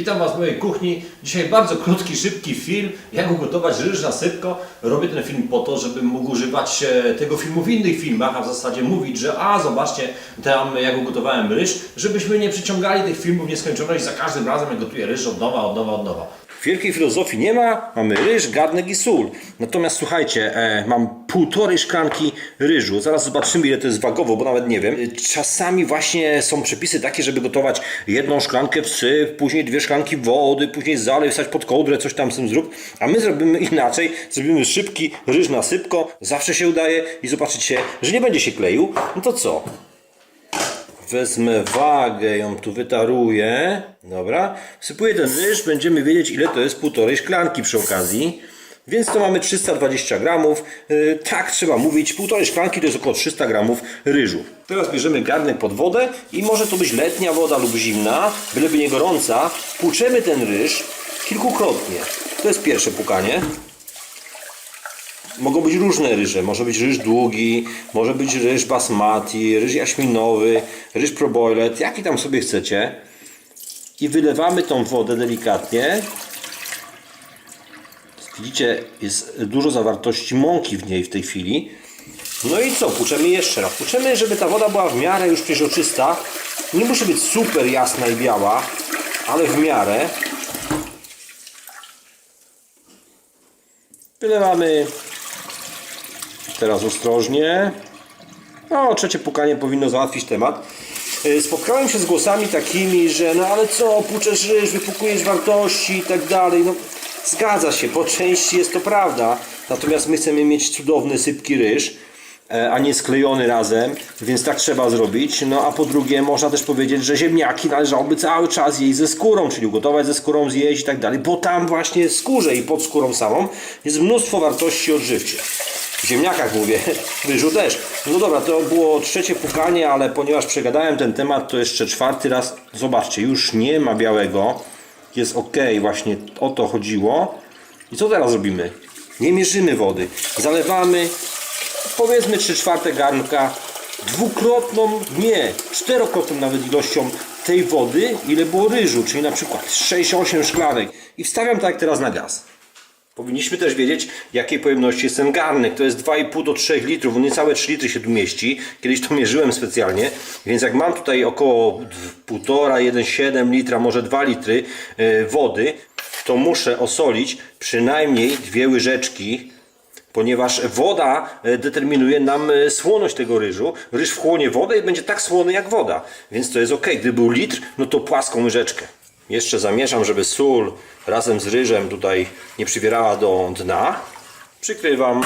Witam Was w mojej kuchni. Dzisiaj bardzo krótki, szybki film, jak ugotować ryż na sypko. Robię ten film po to, żebym mógł używać e, tego filmu w innych filmach, a w zasadzie mówić, że a zobaczcie tam jak ugotowałem ryż, żebyśmy nie przyciągali tych filmów nieskończoność za każdym razem jak gotuję ryż od nowa, od nowa, od nowa. Wielkiej filozofii nie ma, mamy ryż, garnek i sól. Natomiast słuchajcie, e, mam półtorej szklanki ryżu. Zaraz zobaczymy ile to jest wagowo, bo nawet nie wiem. Czasami właśnie są przepisy takie, żeby gotować jedną szklankę wsyp, później dwie szklanki wody, później zalej, wstać pod kołdrę, coś tam z tym zrób. A my zrobimy inaczej, zrobimy szybki ryż na sypko, zawsze się udaje i zobaczycie, że nie będzie się kleił. No to co? Wezmę wagę, ją tu wytaruję. Dobra. Wsypuję ten ryż, będziemy wiedzieć ile to jest półtorej szklanki przy okazji. Więc to mamy 320 gramów. Yy, tak trzeba mówić, półtorej szklanki to jest około 300 gramów ryżu. Teraz bierzemy garnek pod wodę i może to być letnia woda lub zimna, byleby nie gorąca. Płuczemy ten ryż kilkukrotnie. To jest pierwsze pukanie. Mogą być różne ryże. Może być ryż długi, może być ryż basmati, ryż jaśminowy, ryż probojlet, jaki tam sobie chcecie. I wylewamy tą wodę delikatnie. Widzicie, jest dużo zawartości mąki w niej w tej chwili. No i co? Puczemy jeszcze raz. Puczemy, żeby ta woda była w miarę już przeźroczysta. Nie musi być super jasna i biała, ale w miarę. Wylewamy Teraz ostrożnie. No, trzecie pukanie powinno załatwić temat. Yy, Spotkałem się z głosami takimi, że no ale co, płuczesz ryż, wypukujesz wartości i tak dalej. No, zgadza się, po części jest to prawda. Natomiast my chcemy mieć cudowny, sypki ryż, e, a nie sklejony razem, więc tak trzeba zrobić. No a po drugie, można też powiedzieć, że ziemniaki należałoby cały czas jeść ze skórą, czyli ugotować ze skórą, zjeść i tak dalej, bo tam właśnie skórze i pod skórą samą jest mnóstwo wartości odżywczych. Ziemniakach mówię, ryżu też. No dobra, to było trzecie pukanie, ale ponieważ przegadałem ten temat, to jeszcze czwarty raz. Zobaczcie, już nie ma białego. Jest ok, właśnie o to chodziło. I co teraz robimy? Nie mierzymy wody. Zalewamy powiedzmy 3 czwarte garnka dwukrotną, nie, czterokrotną nawet ilością tej wody, ile było ryżu, czyli na przykład 6-8 szklanek. I wstawiam tak teraz na gaz. Powinniśmy też wiedzieć, jakiej pojemności jest ten garnek. To jest 2,5 do 3 litrów, niecałe 3 litry się tu mieści. Kiedyś to mierzyłem specjalnie, więc jak mam tutaj około 1,5, 1,7 litra, może 2 litry e, wody, to muszę osolić przynajmniej dwie łyżeczki, ponieważ woda e, determinuje nam e, słoność tego ryżu. Ryż wchłonie wodę i będzie tak słony jak woda, więc to jest ok. Gdyby był litr, no to płaską łyżeczkę. Jeszcze zamieszam, żeby sól razem z ryżem tutaj nie przywierała do dna. Przykrywam.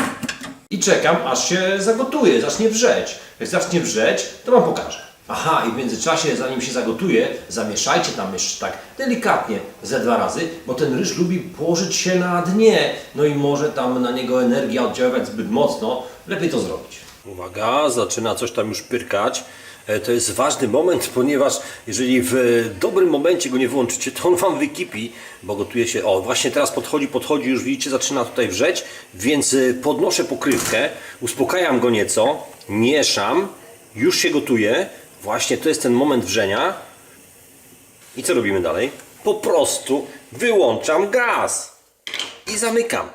I czekam, aż się zagotuje, zacznie wrzeć. Jak zacznie wrzeć, to Wam pokażę. Aha, i w międzyczasie, zanim się zagotuje, zamieszajcie tam jeszcze tak delikatnie ze dwa razy, bo ten ryż lubi położyć się na dnie, no i może tam na niego energia oddziaływać zbyt mocno. Lepiej to zrobić. Uwaga, zaczyna coś tam już pyrkać. E, To jest ważny moment, ponieważ jeżeli w dobrym momencie go nie włączycie, to on Wam wykipi, bo gotuje się, o właśnie teraz podchodzi, podchodzi, już widzicie, zaczyna tutaj wrzeć, więc e, podnoszę pokrywkę, uspokajam go nieco, mieszam, już się gotuje, właśnie to jest ten moment wrzenia. I co robimy dalej? Po prostu wyłączam gaz i zamykam.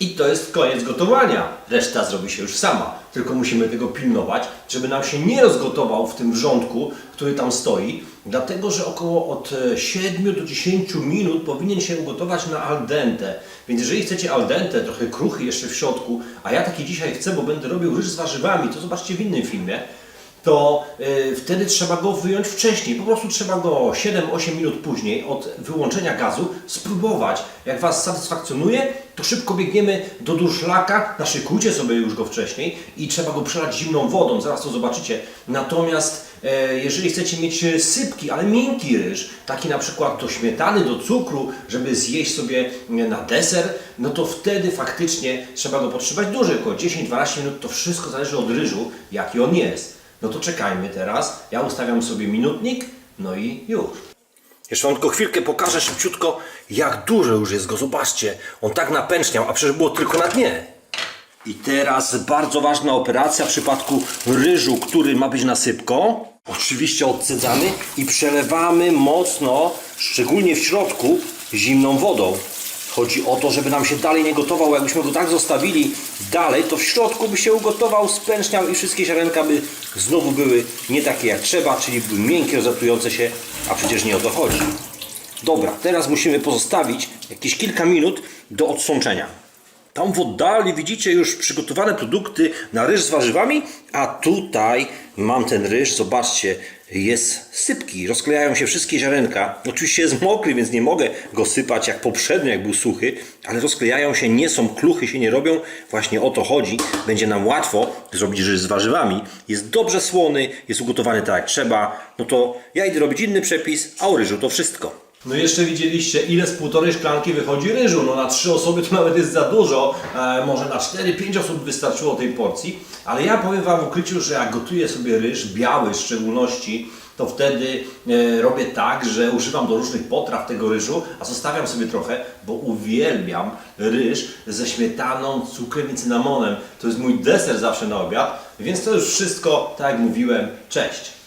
I to jest koniec gotowania. Reszta zrobi się już sama. Tylko musimy tego pilnować, żeby nam się nie rozgotował w tym wrzątku, który tam stoi. Dlatego, że około od e, 7 do 10 minut powinien się ugotować na al dente. Więc jeżeli chcecie al dente, trochę kruchy jeszcze w środku, a ja taki dzisiaj chcę, bo będę robił ryż z warzywami, to zobaczcie w innym filmie, to y, wtedy trzeba go wyjąć wcześniej. Po prostu trzeba go 7-8 minut później od wyłączenia gazu spróbować. Jak Was satysfakcjonuje, to szybko biegniemy do durszlaka, naszykujcie sobie już go wcześniej i trzeba go przelać zimną wodą, zaraz to zobaczycie. Natomiast e, jeżeli chcecie mieć sypki, ale miękki ryż, taki na przykład do śmietany, do cukru, żeby zjeść sobie e, na deser, no to wtedy faktycznie trzeba go potrzebować dłużej, około 10-12 minut, to wszystko zależy od ryżu, jaki on jest. No to czekajmy teraz. Ja ustawiam sobie minutnik, no i już. Jeszcze wam tylko chwilkę pokażę szybciutko, jak dużo już jest go. Zobaczcie, on tak napęczniał, a przecież było tylko na dnie. I teraz bardzo ważna operacja w przypadku ryżu, który ma być nasypką. Oczywiście odcedzamy i przelewamy mocno, szczególnie w środku, zimną wodą. Chodzi o to, żeby nam się dalej nie gotował. Jakbyśmy go tak zostawili dalej, to w środku by się ugotował, spęczniał i wszystkie ziarenka by znowu były nie takie jak trzeba, czyli były miękkie, rozlatujące się, a przecież nie o to chodzi. Dobra, teraz musimy pozostawić jakieś kilka minut do odsączenia. Tam w oddali widzicie już przygotowane produkty na ryż z warzywami, a tutaj mam ten ryż, zobaczcie, jest sypki, rozklejają się wszystkie ziarenka. Oczywiście jest mokry, więc nie mogę go sypać jak poprzednio, jak był suchy, ale rozklejają się, nie są kluchy, się nie robią. Właśnie o to chodzi. Będzie nam łatwo zrobić ryż z warzywami. Jest dobrze słony, jest ugotowany tak jak trzeba. No to ja idę robić inny przepis, a o ryżu to wszystko. No jeszcze widzieliście, ile z półtorej szklanki wychodzi ryżu. No na trzy osoby to nawet jest za dużo. E, może na 4-5 osób wystarczyło tej porcji. Ale ja powiem Wam w ukryciu, że jak gotuję sobie ryż, biały w szczególności, to wtedy e, robię tak, że używam do różnych potraw tego ryżu, a zostawiam sobie trochę, bo uwielbiam ryż ze śmietaną, cukrem i cynamonem. To jest mój deser zawsze na obiad. Więc to już wszystko, tak jak mówiłem, cześć.